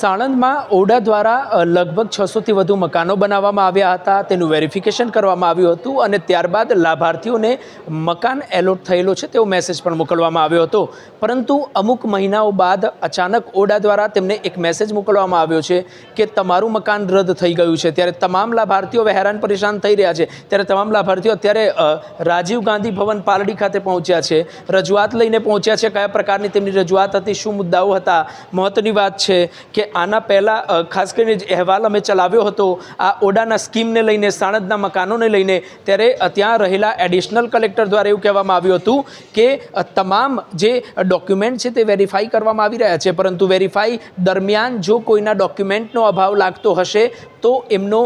સાણંદમાં ઓડા દ્વારા લગભગ છસોથી વધુ મકાનો બનાવવામાં આવ્યા હતા. તેનું વેરિફિકેશન કરવામાં આવ્યું હતું અને ત્યારબાદ લાભાર્થીઓને મકાન એલોટ થયેલો છે તેવો મેસેજ પણ મોકલવામાં આવ્યો હતો. પરંતુ અમુક મહિનાઓ બાદ અચાનક ઓડા દ્વારા તેમને એક મેસેજ મોકલવામાં આવ્યો છે કે તમારું મકાન રદ થઈ ગયું છે. ત્યારે તમામ લાભાર્થીઓ હવે હેરાન પરેશાન થઈ રહ્યા છે. ત્યારે તમામ લાભાર્થીઓ અત્યારે રાજીવ ગાંધી ભવન પાલડી ખાતે પહોંચ્યા છે. રજૂઆત લઈને પહોંચ્યા છે. કયા પ્રકારની તેમની રજૂઆત હતી, શું મુદ્દાઓ હતા? મહત્ત્વની વાત છે કે આના પહેલાં ખાસ કરીને જે અહેવાલ અમે ચલાવ્યો હતો, આ ઓડાના સ્કીમને લઈને, સાણંદના મકાનોને લઈને, ત્યારે ત્યાં રહેલા એડિશનલ કલેક્ટર દ્વારા એવું કહેવામાં આવ્યું હતું કે તમામ જે ડોક્યુમેન્ટ છે તે વેરીફાઈ કરવામાં આવી રહ્યા છે. પરંતુ વેરીફાઈ દરમિયાન જો કોઈના ડોક્યુમેન્ટનો અભાવ લાગતો હશે, તો એમનો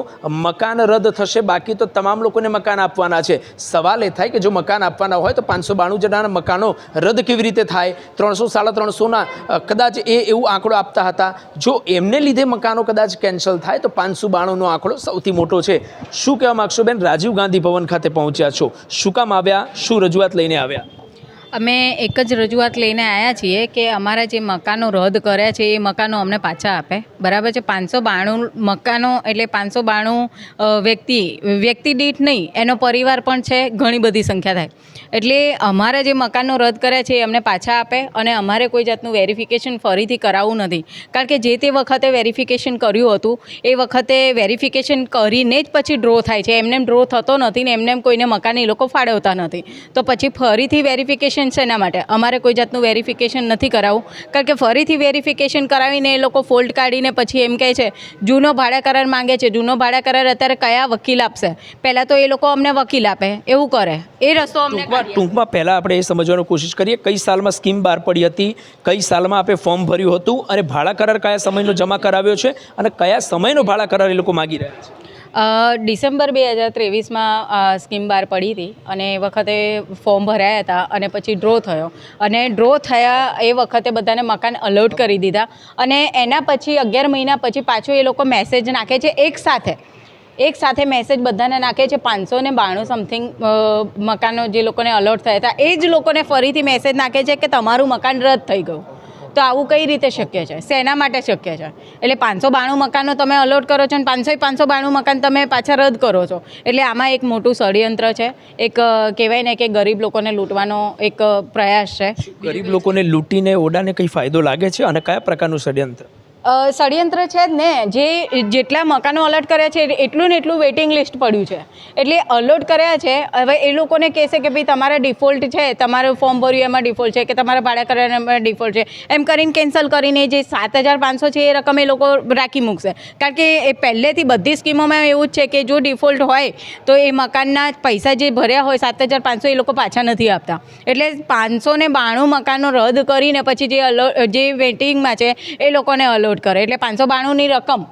મકાન રદ થશે. બાકી તો તમામ લોકોને મકાન આપવાના છે. સવાલ એ થાય કે જો મકાન આપવાના હોય, તો પાંચસો બાણું જણાના મકાનો રદ કેવી રીતે થાય? ત્રણસો, સાડા ત્રણસોના કદાચ એ એવું આંકડો આપતા હતા. જો એમને લીધે મકાનો કદાચ કેન્સલ થાય તો પાંચસો બાણુંનો આંકડો સૌથી મોટો છે. શું કહેવા માગશો બેન? રાજીવ ગાંધી ભવન ખાતે પહોંચ્યા છો. શું કામ આવ્યા? શું રજૂઆત લઈને આવ્યા? અમે એક જ રજૂઆત લઈને આવ્યા છીએ કે અમારા જે મકાનો રદ કર્યા છે એ મકાનો અમને પાછા આપે. બરાબર છે? પાંચસો બાણું મકાનો એટલે પાંચસો બાણું વ્યક્તિ વ્યક્તિ દીઠ નહીં, એનો પરિવાર પણ છે, ઘણી બધી સંખ્યા થાય. એટલે અમારા જે મકાનો રદ કર્યા છે એ અમને પાછા આપે અને અમારે કોઈ જાતનું વેરિફિકેશન ફરીથી કરાવવું નથી. કારણ કે જે તે વખતે વેરિફિકેશન કર્યું હતું, એ વખતે વેરિફિકેશન કરીને જ પછી ડ્રો થાય છે. એમને ડ્રો થતો નથી ને એમને કોઈને મકાન એ લોકો ફાળવતા નથી. તો પછી ફરીથી વેરિફિકેશન શેના માટે. અમારે કોઈ જાતનું વેરિફિકેશન નથી કરાવવું. કારણ કે ફરીથી વેરિફિકેશન કરાવીને એ લોકો ફોલ્ટ કાઢીને પછી એમ કહે છે જૂનો ભાડા કરાર માંગે છે. જૂનો ભાડા કરાર અત્યારે કયા વકીલ આપશે? પહેલાં તો એ લોકો અમને વકીલ આપે. એવું કરે. એ રસ્તો અમને ટૂંકમાં ટૂંકમાં પહેલાં આપણે એ સમજવાની કોશિશ કરીએ કઈ સાલમાં સ્કીમ બહાર પડી હતી કઈ સાલમાં આપણે ફોર્મ ભર્યું હતું અને ભાડા કરાર કયા સમયનો જમા કરાવ્યો છે અને કયા સમયનો ભાડા કરાર એ લોકો માગી રહ્યા છે. ડિસેમ્બર બે હજાર ત્રેવીસમાં સ્કીમ બહાર પડી હતી અને એ વખતે ફોર્મ ભરાયા હતા અને પછી ડ્રો થયો. અને ડ્રો થયા એ વખતે બધાને મકાન અલોટ કરી દીધા. અને એના પછી, અગિયાર મહિના પછી પાછો એ લોકો મેસેજ નાખે છે એક સાથે. એક સાથે મેસેજ બધાને નાખે છે પાંચસો ને બાણું સમથિંગ મકાનો જે લોકોને અલોટ થયા હતા. એ જ લોકોને ફરીથી મેસેજ નાખે છે કે તમારું મકાન રદ થઈ ગયું. તો આવું કઈ રીતે શક્ય છે? શેના માટે શક્ય છે. એટલે પાંચસો બાણું મકાનો તમે અલોટ કરો છો અને પાંચસો પાંચસો બાણું મકાન તમે પાછા રદ કરો છો. એટલે આમાં એક મોટું ષડયંત્ર છે. એક કહેવાય ને કે ગરીબ લોકોને લૂંટવાનો એક પ્રયાસ છે. ગરીબ લોકોને લૂંટીને ઓડાને કંઈ ફાયદો લાગે છે? અને કયા પ્રકારનું ષડયંત્ર? ષડયંત્ર છે જ ને, જે જેટલા મકાનો અલર્ટ કર્યા છે એટલું ને એટલું વેઇટિંગ લિસ્ટ પડ્યું છે. એટલે અલર્ટ કર્યા છે, હવે એ લોકોને કહેશે કે ભાઈ તમારા ડિફોલ્ટ છે, તમારું ફોર્મ ભર્યું એમાં ડિફોલ્ટ છે, કે તમારા ભાડા એમાં ડિફોલ્ટ છે. એમ કરીને કેન્સલ કરીને જે સાત હજાર પાંચસો છે, એ રકમ એ લોકો રાખી મૂકશે. કારણ કે એ પહેલેથી બધી સ્કીમોમાં એવું જ છે કે જો ડિફોલ્ટ હોય, તો એ મકાનના પૈસા જે ભર્યા હોય, સાત હજાર પાંચસો, એ લોકો પાછા નથી આપતા. એટલે પાંચસો ને બાણું મકાનો રદ કરીને પછી જે અલો જે વેટિંગમાં છે, એ લોકોને અલોટ કરે. એટલે પાંચસો બાણુંની રકમ.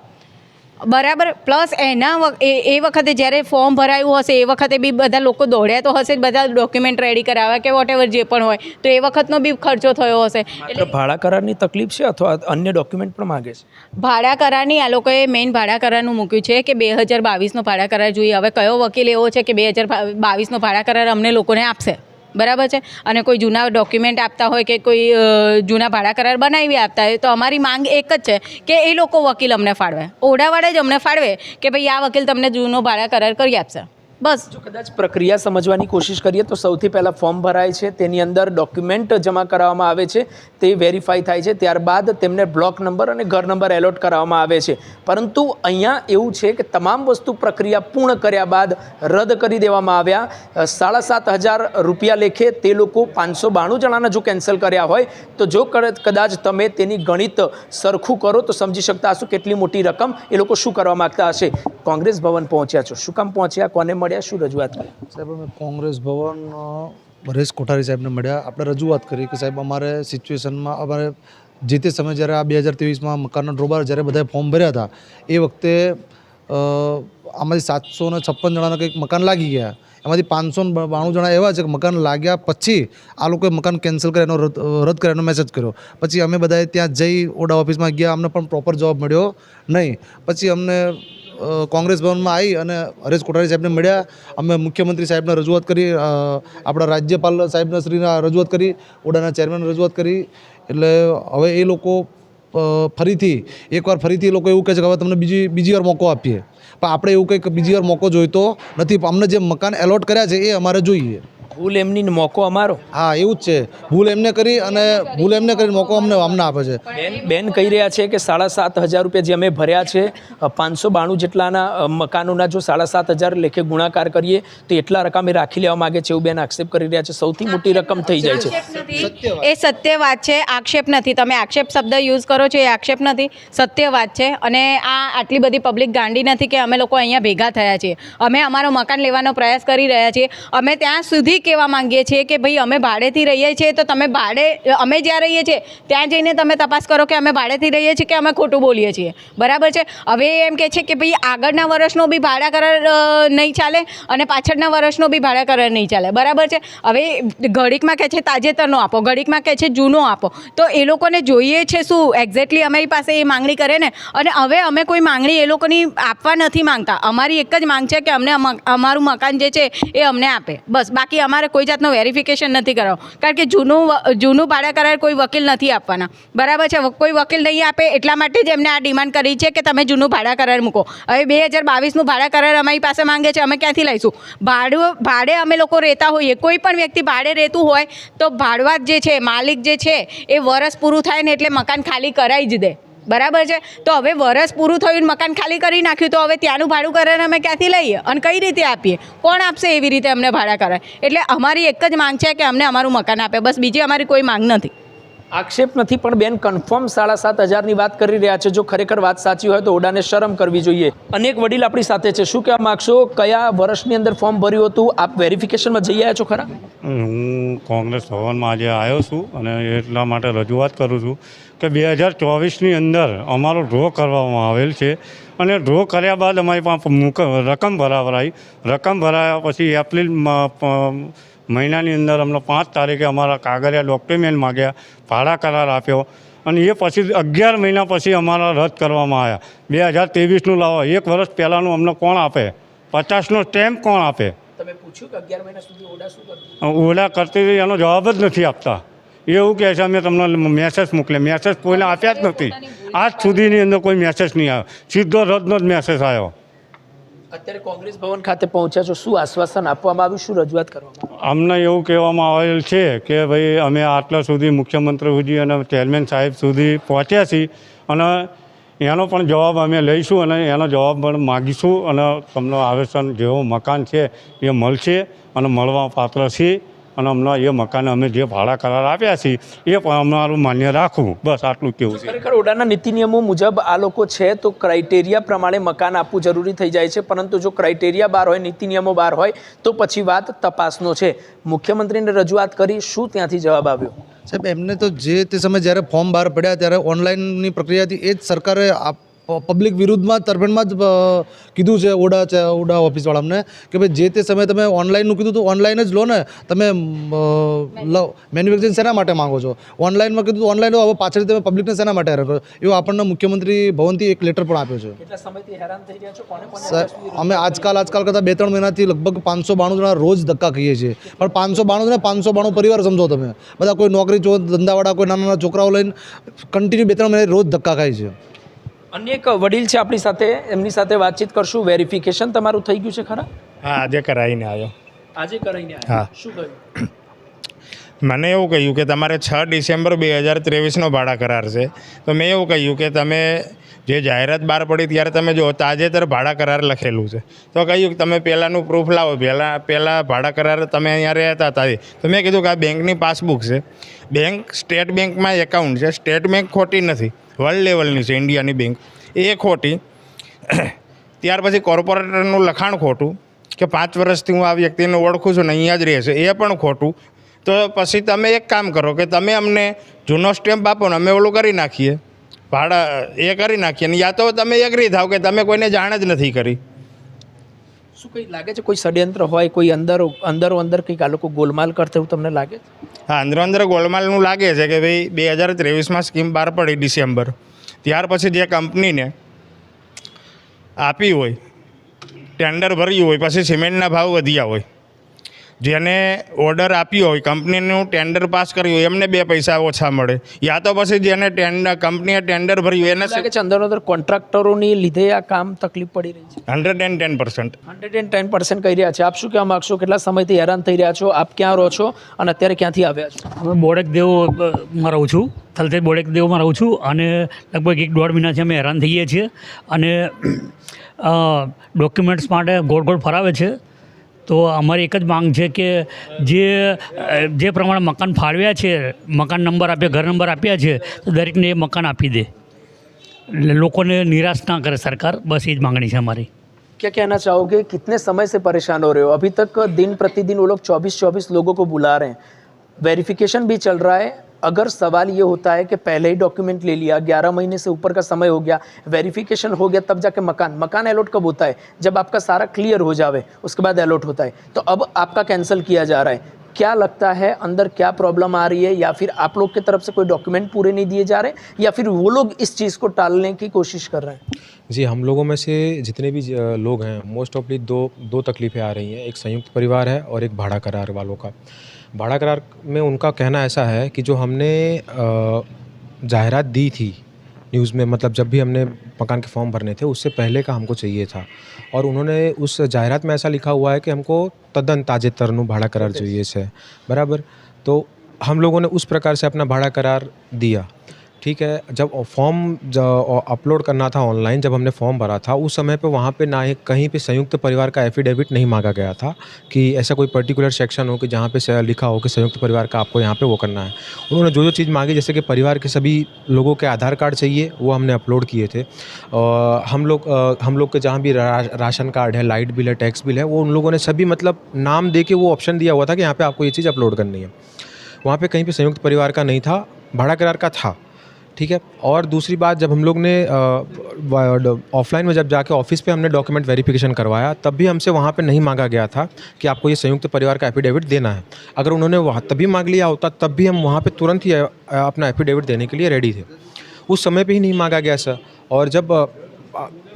બરાબર? પ્લસ એના એ વખતે જ્યારે ફોર્મ ભરાયું હશે એ વખતે બી બધા લોકો દોડ્યા તો હશે જ બધા ડોક્યુમેન્ટ રેડી કરાવ્યા કે વોટ જે પણ હોય. તો એ વખતનો બી ખર્ચો થયો હશે. એટલે ભાડા કરારની તકલીફ છે અથવા અન્ય ડોક્યુમેન્ટ પણ માગે છે? ભાડા કરારની આ લોકોએ મેઇન ભાડા કરારનું મૂક્યું છે કે બે હજાર બાવીસનો ભાડા કરાર જોઈએ. હવે કયો વકીલ એવો છે કે બે હજાર બાવીસનો ભાડા કરાર અમને લોકોને આપશે? બરાબર છે? અને કોઈ જૂના ડોક્યુમેન્ટ આપતા હોય કે કોઈ જૂના ભાડા કરાર બનાવી આપતા હોય તો અમારી માંગ એક જ છે કે એ લોકો વકીલ અમને ફાળવે. ઓઢાવાળા જ અમને ફાળવે કે ભાઈ આ વકીલ તમને જૂનો ભાડા કરાર કરી આપશે. બસ. જો કદાચ પ્રક્રિયા સમજવાની કોશિશ કરીએ તો સૌથી પહેલાં ફોર્મ ભરાય છે, તેની અંદર ડોક્યુમેન્ટ જમા કરાવવામાં આવે છે, તે વેરીફાઈ થાય છે, ત્યારબાદ તેમને બ્લોક નંબર અને ઘર નંબર એલોટ કરાવવામાં આવે છે. પરંતુ અહીંયા એવું છે કે તમામ વસ્તુ પ્રક્રિયા પૂર્ણ કર્યા બાદ રદ કરી દેવામાં આવ્યા. સાડા સાત હજાર રૂપિયા લેખે તે લોકો પાંચસો બાણું જણાના જો કેન્સલ કર્યા હોય, તો જો કદાચ તમે તેની ગણિત સરખું કરો તો સમજી શકતા હશો કેટલી મોટી રકમ એ લોકો શું કરવા માગતા હશે. કોંગ્રેસ ભવન પહોંચ્યા છો. શું કામ પહોંચ્યા? કોને મળ્યા? શું રજૂઆત કરી? સાહેબ, અમે કોંગ્રેસ ભવન પરેશ કોઠારી સાહેબને મળ્યા. આપણે રજૂઆત કરી કે સાહેબ, અમારે સિચ્યુએશનમાં, અમારે જે તે સમયે જ્યારે આ બે હજાર ત્રેવીસમાં મકાનના ડ્રોબાર, જ્યારે બધાએ ફોર્મ ભર્યા હતા, એ વખતે આમાંથી સાતસો ને છપ્પન જણાના કંઈક મકાન લાગી ગયા. એમાંથી પાંચસો બાણું જણા એવા છે કે મકાન લાગ્યા પછી આ લોકોએ મકાન કેન્સલ કર્યાનો રદ રદ કર્યાનો મેસેજ કર્યો. પછી અમે બધાએ ત્યાં જઈ ઓડા ઓફિસમાં ગયા, અમને પણ પ્રોપર જવાબ મળ્યો નહીં. પછી અમને કોંગ્રેસ ભવનમાં આવી અને હરેશ કોઠારી સાહેબને મળ્યા. અમે મુખ્યમંત્રી સાહેબને રજૂઆત કરી આપણા રાજ્યપાલ સાહેબને શ્રીના રજૂઆત કરી, ઓડાના ચેરમેન રજૂઆત કરી. એટલે હવે એ લોકો ફરીથી, એકવાર ફરીથી એ લોકો એવું કહે છે કે હવે તમને બીજી બીજી વાર મોકો આપીએ. પણ આપણે એવું કંઈક બીજી વાર મોકો જોઈતો નથી. પણ અમને જે મકાન એલોટ કર્યા છે એ અમારે જોઈએ. ભૂલ એમની ને મોકો અમારો. હા એવું જ છે. ભૂલ એમને કરી અને ભૂલ એમને કરીને મોકો અમને અમને આપે છે. બેન બેન કહી રહ્યા છે કે સાડા સાત હજાર રૂપિયા જે અમે ભર્યા છે પાંચસો બાણું જેટલાના મકાનોના જો સાડા સાત હજાર લેખે ગુણાકાર કરીએ તો એટલા રકમ એ રાખી લેવા માગે છે એવું બેન આક્ષેપ કરી રહ્યા છે. સૌથી મોટી રકમ થઈ જાય છે. એ સત્ય વાત છે આક્ષેપ નથી. તમે આક્ષેપ શબ્દ યુઝ કરો છો એ આક્ષેપ નથી. સત્ય વાત છે. અને આ આટલી બધી પબ્લિક ગાંડી નથી કે અમે લોકો અહીંયા ભેગા થયા છીએ. અમે અમારો મકાન લેવાનો પ્રયાસ કરી રહ્યા છીએ. અમે ત્યાં સુધી કહેવા માંગીએ છીએ કે ભાઈ અમે ભાડેથી રહીએ છીએ તો તમે ભાડે, અમે જ્યાં રહીએ છીએ ત્યાં જઈને તમે તપાસ કરો કે અમે ભાડેથી રહીએ છીએ કે અમે ખોટું બોલીએ છીએ. બરાબર છે? હવે એમ કહે છે કે ભાઈ આગળના વર્ષનો બી ભાડા કરાર નહીં ચાલે અને પાછળના વર્ષનો બી ભાડા કરાર નહીં ચાલે. બરાબર છે? હવે ઘડીકમાં કહે છે તાજેતરનો આપો, ઘડીકમાં કહે છે જૂનો આપો. તો એ લોકોને જોઈએ છે શું? એક્ઝેક્ટલી અમારી પાસે એ માંગણી કરે ને? અને હવે અમે કોઈ માંગણી એ લોકોની આપવા નથી માંગતા. અમારી એક જ માંગ છે કે અમને અમારું મકાન જે છે એ અમને આપે. બસ, બાકી અમારે કોઈ જાતનું વેરિફિકેશન નથી કરાવવું કારણ કે જૂનું જૂનું ભાડા કરાર કોઈ વકીલ નથી આપવાના. બરાબર છે? કોઈ વકીલ નહીં આપે એટલા માટે જ એમને આ ડિમાન્ડ કરી છે કે તમે જૂનું ભાડા કરાર મૂકો. હવે બે હજાર બાવીસનું ભાડા કરાર અમારી પાસે માંગે છે, અમે ક્યાંથી લઈશું? ભાડું, ભાડે અમે લોકો રહેતા હોઈએ, કોઈ પણ વ્યક્તિ ભાડે રહેતું હોય તો ભાડવાત જે છે, માલિક જે છે, એ વરસ પૂરું થાય ને એટલે મકાન ખાલી કરાવી જ દે. બરાબર છે? તો હવે વરસ પૂરું થયું મકાન ખાલી કરી નાખ્યું, તો હવે ત્યાંનું ભાડું કરાર અમે ક્યાંથી લઈએ? અને કઈ રીતે આપીએ? કોણ આપશે એવી રીતે અમને ભાડા કરાર એટલે અમારી એક જ માંગ છે કે અમને અમારું મકાન આપે. બસ બીજી અમારી કોઈ માંગ નથી. આક્ષેપ નથી, પણ બેન કન્ફર્મ સાડા સાત હજારની વાત કરી રહ્યા છે. જો ખરેખર વાત સાચી હોય તો ઓડાને શરમ કરવી જોઈએ. અનેક વડીલ આપણી સાથે છે. શું કહેવા માગશો? કયા વર્ષની અંદર ફોર્મ ભર્યું હતું? આપ વેરિફિકેશનમાં જઈ આવ્યા છો ખરા? હું કોંગ્રેસ ભવનમાં આજે આવ્યો છું અને એટલા માટે રજૂઆત કરું છું કે બે હજાર ચોવીસની અંદર અમારો ડ્રો કરવામાં આવેલ છે અને ડ્રો કર્યા બાદ અમારી પાસે રકમ ભરાવરાઈ. રકમ ભરાયા પછી એપ્રિલ મહિનાની અંદર અમને પાંચ તારીખે અમારા કાગળિયા ડોક્યુમેન્ટ માગ્યા ભાડા કરાર આપ્યો. અને એ પછી અગિયાર મહિના પછી અમારા રદ કરવામાં આવ્યા. બે હજાર ત્રેવીસનું લાવો. એક વર્ષ પહેલાંનું અમને કોણ આપે? પચાસનો સ્ટેમ્પ કોણ આપે? ઓલા કરતી હતી એનો જવાબ જ નથી આપતા. એવું કહે છે અમે તમને મેસેજ મોકલ્યા મેસેજ કોઈને આપ્યા જ નથી. આજ સુધીની અંદર કોઈ મેસેજ નહીં આવ્યો. સીધો રદનો જ મેસેજ આવ્યો. અત્યારે કોંગ્રેસ ભવન ખાતે પહોંચ્યા છો, શું આશ્વાસન આપવામાં આવ્યું? શું રજૂઆત કરવામાં અમને એવું કહેવામાં આવેલ છે કે ભાઈ, અમે આટલા સુધી મુખ્યમંત્રી સુધી અને ચેરમેન સાહેબ સુધી પહોંચ્યા છીએ અને એનો પણ જવાબ અમે લઈશું અને એનો જવાબ પણ માગીશું અને તમને આવેશન જેવો મકાન છે એ મળશે અને મળવા પાત્ર છે અને અમને એ મકાન અમે જે ભાડા કરાર આપ્યા છીએ એ પણ અમારું માન્ય રાખવું. બસ આટલું કેવું છે. ખરેખર ઓડાના નીતિ નિયમો મુજબ આ લોકો છે તો ક્રાઇટેરિયા પ્રમાણે મકાન આપવું જરૂરી થઈ જાય છે પરંતુ જો ક્રાઇટેરિયા બહાર હોય નીતિ નિયમો બહાર હોય તો પછી વાત તપાસનો છે. મુખ્યમંત્રીને રજૂઆત કરી શું ત્યાંથી જવાબ આવ્યો? સાહેબ એમને તો જે તે સમયે જ્યારે ફોર્મ બહાર પડ્યા ત્યારે ઓનલાઈનની પ્રક્રિયાથી એ જ સરકારે આ પ- પબ્લિક વિરુદ્ધમાં તરફેણમાં જ કીધું છે ઓડા છે ઓડા ઓફિસવાળા અમને કે ભાઈ જે તે સમયે તમે ઓનલાઈનનું કીધું તો ઓનલાઈન જ લો ને તમે લો મેન્યુફેક્ચરિંગ શેના માટે માગો છો? ઓનલાઈનમાં કીધું તો ઓનલાઈન હવે પાછળથી તમે પબ્લિકને શેના માટે હેરાન કરો એવો આપણને મુખ્યમંત્રી ભવનથી એક લેટર પણ આપ્યો છે. કેટલા સમયથી હેરાન થઈ રહ્યા છો? કોને કોને સાહેબ, અમે આજકાલ આજકાલ કરતાં બે ત્રણ મહિનાથી લગભગ પાંચસો બાણું જણા રોજ ધક્કા ખાઈએ છીએ. પણ પાંચસો બાણું ને પાંચસો બાણું પરિવાર સમજો તમે. બધા કોઈ નોકરી ધંધાવાળા કોઈ નાના નાના છોકરાઓ લઈને કન્ટિન્યુ બે ત્રણ મહિના રોજ ધક્કા ખાય છે. એક વડીલ છે આપણી સાથે એમની સાથે વાતચીત કરશું. વેરિફિકેશન તમારું થઈ ગયું છે ખરા? હા આજે કરાવીને આવ્યો. આજે કરાવીને હા. શું કહ્યું? મને એવું કહ્યું કે તમારે છ ડિસેમ્બર બે હજાર ત્રેવીસનો ભાડા કરાર છે. તો મેં એવું કહ્યું કે તમે જે જાહેરાત બહાર પડી ત્યારે તમે જો તાજેતર ભાડા કરાર લખેલું છે. તો કહ્યું કે તમે પહેલાંનું પ્રૂફ લાવો. પહેલાં પહેલાં ભાડા કરાર તમે અહીંયા રહેતા હતા તો મેં કીધું કે આ બેંકની પાસબુક છે. બેંક સ્ટેટ બેંકમાં એકાઉન્ટ છે. સ્ટેટ બેંક ખોટી નથી. વર્લ્ડ લેવલની છે ઇન્ડિયાની બેંક એ ખોટી. ત્યાર પછી કોર્પોરેટરનું લખાણ ખોટું, કે પાંચ વર્ષથી હું આ વ્યક્તિને ઓળખું છું ને અહીંયા જ રહે છે, એ પણ ખોટું. તો પછી તમે એક કામ કરો કે તમે અમને જૂનો સ્ટેમ્પ આપો ને અમે ઓલું કરી નાખીએ. ભાડા, એ કરી નાખીએ ને યા તો તમે એગ્રી થાવ કે તમે કોઈને જાણ જ નથી કરી. શું કંઈ લાગે છે? કોઈ ષડયંત્ર હોય, કોઈ અંદર, અંદરો અંદર કંઈક આ લોકો ગોલમાલ કરતા એવું તમને લાગે છે? હા અંદરો અંદર ગોલમાલનું લાગે છે કે ભાઈ બે હજાર ત્રેવીસમાં સ્કીમ બહાર પડી ડિસેમ્બર. ત્યાર પછી જે કંપનીને આપી હોય ટેન્ડર ભર્યું હોય, પછી સિમેન્ટના ભાવ વધ્યા હોય જેને ઓર્ડર આપ્યો હોય કંપનીનું ટેન્ડર પાસ કર્યું એમને બે પૈસા ઓછા મળે. યા તો પછી જેને ટેન્ડર કંપનીએ ટેન્ડર ભર્યું એને લાગે છે અંદર અંદર કોન્ટ્રાક્ટરોની લીધે આ કામ તકલીફ પડી રહી છે. Hundred and ten percent hundred and ten percent કહી રહ્યા છે. આપ શું કહેવા માગશો? કેટલા સમયથી હેરાન થઈ રહ્યા છો? આપ ક્યાં રહો છો? અને અત્યારે ક્યાંથી આવ્યા છો? અમે બોડેક દેવમાં રહું છું. થલતેજ બોડેક દેવમાં રહું છું અને લગભગ એક દોઢ મહિનાથી અમે હેરાન થઈએ છીએ. અને ડોક્યુમેન્ટ્સ માટે ગોળ ગોળ ફરાવે છે. તો અમારી એક જ માંગ છે કે જે અ, જે પ્રમાણે મકાન ફાળવ્યા છે મકાન નંબર આપ્યા ઘર નંબર આપ્યા છે તો દરેકને એ મકાન આપી દે એટલે લોકોને નિરાશ ના કરે સરકાર બસ એ જ માંગણી છે અમારી क्या कहना चाहोगे कितने समय से परेशान हो रहे हो अभी तक दिन प्रतिदिन वो लोग चौबीस चौबीस लोगों को बुला रहे हैं वेरिफिकेशन भी चल रहा है अगर सवाल ये होता है कि पहले ही डॉक्यूमेंट ले लिया, ग्यारह महीने से ऊपर का समय हो गया वेरिफिकेशन हो गया, तब जाके मकान मकान अलॉट कब होता है? जब आपका सारा क्लियर हो जावे, उसके बाद अलॉट होता है। तो अब आपका कैंसिल किया जा रहा है। क्या लगता है अंदर क्या प्रॉब्लम आ रही है, या फिर आप लोग की तरफ़ से कोई डॉक्यूमेंट पूरे नहीं दिए जा रहे, या फिर वो लोग इस चीज़ को टालने की कोशिश कर रहे हैं? जी, हम लोगों में से जितने भी लोग हैं मोस्ट ऑफली दो दो तकलीफ़ें आ रही हैं। एक संयुक्त परिवार है और एक भाड़ा करार वालों का। भाड़ा करार में उनका कहना ऐसा है कि जो हमने जाहरात दी थी न्यूज़ में मतलब जब भी हमने मकान के फॉर्म भरने थे उससे पहले का हमको चाहिए था। और उन्होंने उस जाहरात में ऐसा लिखा हुआ है कि हमको तदन तद्दन तरनु भाड़ा करार चाहिए से बराबर? तो हम लोगों ने उस प्रकार से अपना भाड़ा करार दिया। ठीक है जब फॉर्म अपलोड करना था ऑनलाइन जब हमने फॉर्म भरा था उस समय पे वहाँ पे ना ही कहीं पे संयुक्त परिवार का एफिडेविट नहीं मांगा गया था कि ऐसा कोई पर्टिकुलर सेक्शन हो कि जहाँ पे लिखा हो कि संयुक्त परिवार का आपको यहाँ पे वो करना है। उन्होंने जो जो चीज़ मांगी जैसे कि परिवार के सभी लोगों के आधार कार्ड चाहिए वो हमने अपलोड किए थे। और हम लोग हम लोग के जहाँ भी रा, राशन कार्ड है लाइट बिल है टैक्स बिल है वो उन लोगों ने सभी मतलब नाम दे के वो ऑप्शन दिया हुआ था कि यहाँ पर आपको ये चीज़ अपलोड करनी है। वहाँ पर कहीं पर संयुक्त परिवार का नहीं था भाड़ा करार का था। ठीक है? और दूसरी बात, जब हम लोग ने ऑफलाइन में जब जाके ऑफ़िस पे हमने डॉक्यूमेंट वेरिफिकेशन करवाया, तब भी हमसे वहाँ पे नहीं मांगा गया था कि आपको ये संयुक्त परिवार का एफिडेविट देना है। अगर उन्होंने वहाँ, तभी मांग लिया होता, तब भी हम वहाँ पे तुरंत ही अपना एफिडेविट देने के लिए रेडी थे। उस समय पर ही नहीं मांगा गया सर और जब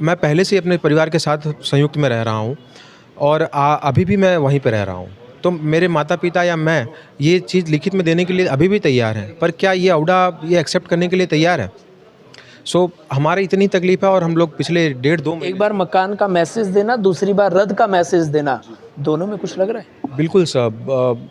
मैं पहले से अपने परिवार के साथ संयुक्त में रह रहा हूँ, और अभी भी मैं वहीं पर रह रहा हूँ। तो मेरे माता पिता या मैं ये चीज़ लिखित में देने के लिए अभी भी तैयार हैं। पर क्या ये औडा ये एक्सेप्ट करने के लिए तैयार है? सो so, हमारी इतनी तकलीफ़ है और हम लोग पिछले डेढ़ दो एक बार मकान का मैसेज देना दूसरी बार रद्द का मैसेज देना दोनों में कुछ लग रहा है? बिल्कुल सब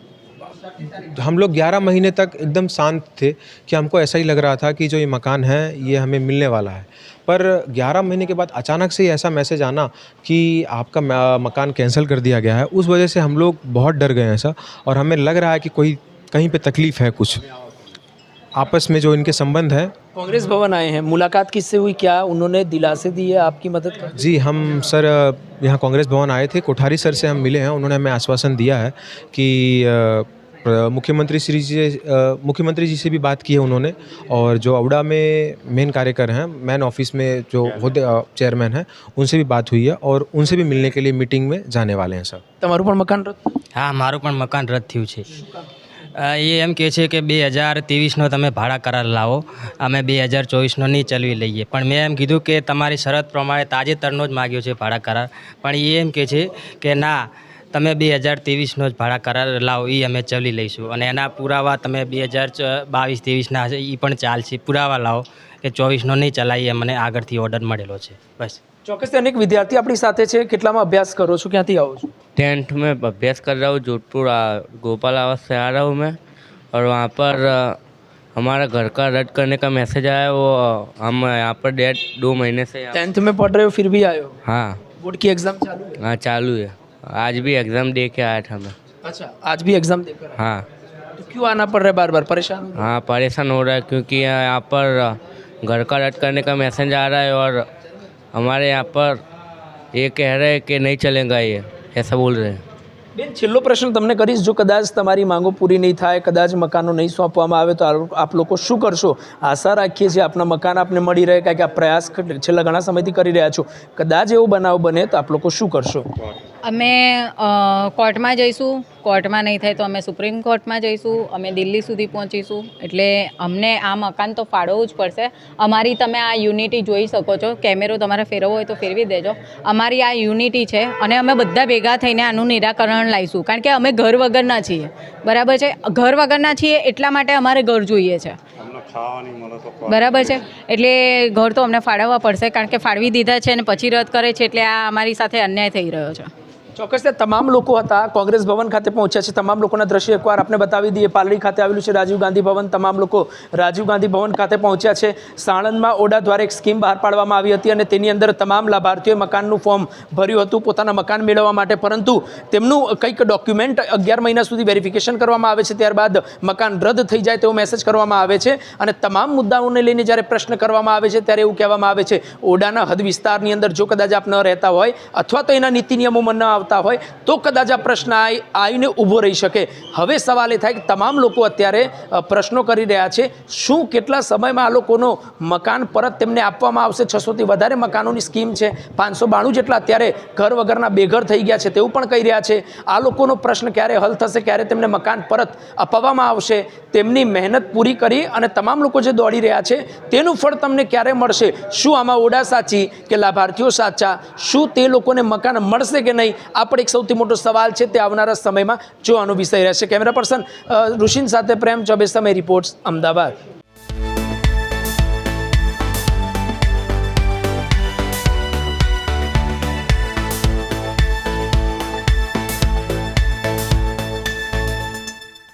हम लोग 11 महीने तक एकदम शांत थे कि हमको ऐसा ही लग रहा था कि जो ये मकान है ये हमें मिलने वाला है। पर 11 महीने के बाद अचानक से ऐसा मैसेज आना कि आपका मकान कैंसिल कर दिया गया है उस वजह से हम लोग बहुत डर गए हैं सर और हमें लग रहा है कि कोई कहीं पे तकलीफ़ है कुछ। आपस में जो इनके संबंध है। कांग्रेस भवन आए हैं मुलाकात किससे हुई क्या उन्होंने दिलासे दिए आपकी मदद कर जी हम सर यहाँ कांग्रेस भवन आए थे कोठारी सर से हम मिले हैं उन्होंने हमें आश्वासन दिया है कि मुख्यमंत्री श्री जी अ, मुख्यमंत्री जी से भी बात की है उन्होंने और जो औडा में मेन कार्यकर हैं मैन ऑफिस में जो होते अ, चेयरमैन हैं उनसे भी बात हुई है और उनसे भी मिलने के लिए मीटिंग में जाने वाले हैं सर તમારું પણ મકાન રદ હા મારું પણ મકાન રદ થયું છે અ, એ એમ કહે છે કે બે હજાર ત્રેવીસનો તમે ભાડા કરાર લાવો અમે બે હજાર ચોવીસનો નહીં ચલવી લઈએ પણ મેં એમ કીધું કે તમારી શરત પ્રમાણે તાજેતરનો જ માગ્યો છે ભાડા કરાર પણ એ એમ કહે છે કે ના તમે બે હજાર ત્રેવીસનો જ ભાડા કરાર લાવો એ અમે ચલી લઈશું અને એના પુરાવા તમે બે હજાર બાવીસ ત્રેવીસના હશે એ પણ ચાલશે પુરાવા લાવો કે ચોવીસનો નહીં ચલાવીએ મને આગળથી ઓર્ડર મળેલો છે બસ ચોક્કસથી અનેક વિદ્યાર્થી આપણી સાથે છે કેટલામાં અભ્યાસ કરો છો ક્યાંથી આવો છો टेंथ में अभ्यास कर रहा हूँ जोधपुर आ, गोपाल आवास से आ रहा हूँ मैं और वहाँ पर अ, हमारा घर का रद्द करने का मैसेज आया वो अ, हम यहाँ पर डेढ़ दो महीने से यहाँ टेंथ में पढ़ रहे हो फिर भी आए हो हाँ बोर्ड की एग्जाम चालू है हाँ चालू है आज भी एग्ज़ाम दे के आया था मैं अच्छा आज भी एग्जाम देकर आए हाँ तो क्यों आना पड़ रहा है बार बार परेशान हो हाँ परेशान हो रहा है क्योंकि यहाँ यहाँ पर अ, घर का रद्द करने का मैसेज आ रहा है और हमारे यहाँ पर ये कह रहे हैं कि नहीं चलेगा ये ऐसा बोल रहे हैं બેન છેલ્લો પ્રશ્ન તમને કરીશ જો કદાચ તમારી માંગો પૂરી નહીં થાય કદાચ મકાનો નહીં સોંપવામાં આવે તો આ- આપ લોકો શું કરશો આશા રાખીએ છીએ આપના મકાન આપને મળી રહે કારણ કે આ પ્રયાસ ક- છેલ્લા ઘણા સમયથી કરી રહ્યા છો કદાચ એવો બનાવ બને તો આપ લોકો શું કરશો અમે કોર્ટમાં જઈશું. કોર્ટમાં નહીં થાય તો અમે સુપ્રીમ કોર્ટમાં જઈશું. અમે દિલ્હી સુધી પહોંચીશું. એટલે અમને આ મકાન તો ફાળવવું જ પડશે. અમારી તમે આ યુનિટી જોઈ શકો છો. કેમેરો તમારે ફેરવવો હોય તો ફેરવી દેજો. અમારી આ યુનિટી છે અને અમે બધા ભેગા થઈને આનું નિરાકરણ લાવીશું. કારણ કે અમે ઘર વગરના છીએ. બરાબર છે? ઘર વગરના છીએ એટલા માટે અમારે ઘર જોઈએ છે. બરાબર છે? એટલે ઘર તો અમને ફાળવવા પડશે. કારણ કે ફાળવી દીધા છે અને પછી રદ કરે છે એટલે આ અમારી સાથે અન્યાય થઈ રહ્યો છે. ચોક્કસ તમામ લોકો હતા. કોંગ્રેસ ભવન ખાતે પહોંચ્યા છે. તમામ લોકોના દ્રશ્ય એકવાર આપણે બતાવી દઈએ. પાલડી ખાતે આવેલું છે રાજીવ ગાંધી ભવન. તમામ લોકો રાજીવ ગાંધી ભવન ખાતે પહોંચ્યા છે. સાણંદમાં ઓડા દ્વારા એક સ્કીમ બહાર પાડવામાં આવી હતી અને તેની અંદર તમામ લાભાર્થીઓએ મકાનનું ફોર્મ ભર્યું હતું, પોતાના મકાન મેળવવા માટે. પરંતુ તેમનું કંઈક ડોક્યુમેન્ટ અગિયાર મહિના સુધી વેરિફિકેશન કરવામાં આવે છે. ત્યારબાદ મકાન રદ થઈ જાય તેવો મેસેજ કરવામાં આવે છે. અને તમામ મુદ્દાઓને લઈને જ્યારે પ્રશ્ન કરવામાં આવે છે, ત્યારે એવું કહેવામાં આવે છે, ઓડાના હદ વિસ્તારની અંદર જો કદાચ આપ ન રહેતા હોય અથવા તો એના નીતિ નિયમોમાં ન આવતા હોય તો કદાચ આ પ્રશ્ન આવીને ઊભો રહી શકે. હવે સવાલ એ થાય કે તમામ લોકો અત્યારે પ્રશ્નો કરી રહ્યા છે. શું કેટલા સમયમાં આ લોકોનો મકાન પરત તેમને આપવામાં આવશે? છસોથી વધારે મકાનોની સ્કીમ છે. પાંચસો બાણું જેટલા અત્યારે ઘર વગરના બેઘર થઈ ગયા છે તેવું પણ કહી રહ્યા છે. આ લોકોનો પ્રશ્ન ક્યારે હલ થશે? ક્યારે તેમને મકાન પરત અપાવવામાં આવશે? તેમની મહેનત પૂરી કરી અને તમામ લોકો જે દોડી રહ્યા છે, તેનું ફળ તમને ક્યારે મળશે? શું આમાં ઓડા સાચી કે લાભાર્થીઓ સાચા? શું તે લોકોને મકાન મળશે કે નહીં? આ પણ એક સૌથી મોટો સવાલ છે તે આવનારા સમયમાં જોવાનો વિષય રહેશે. કેમેરા પર્સન ઋષિન સાથે પ્રેમ ચોબે સમય રિપોર્ટ્સ અમદાવાદ.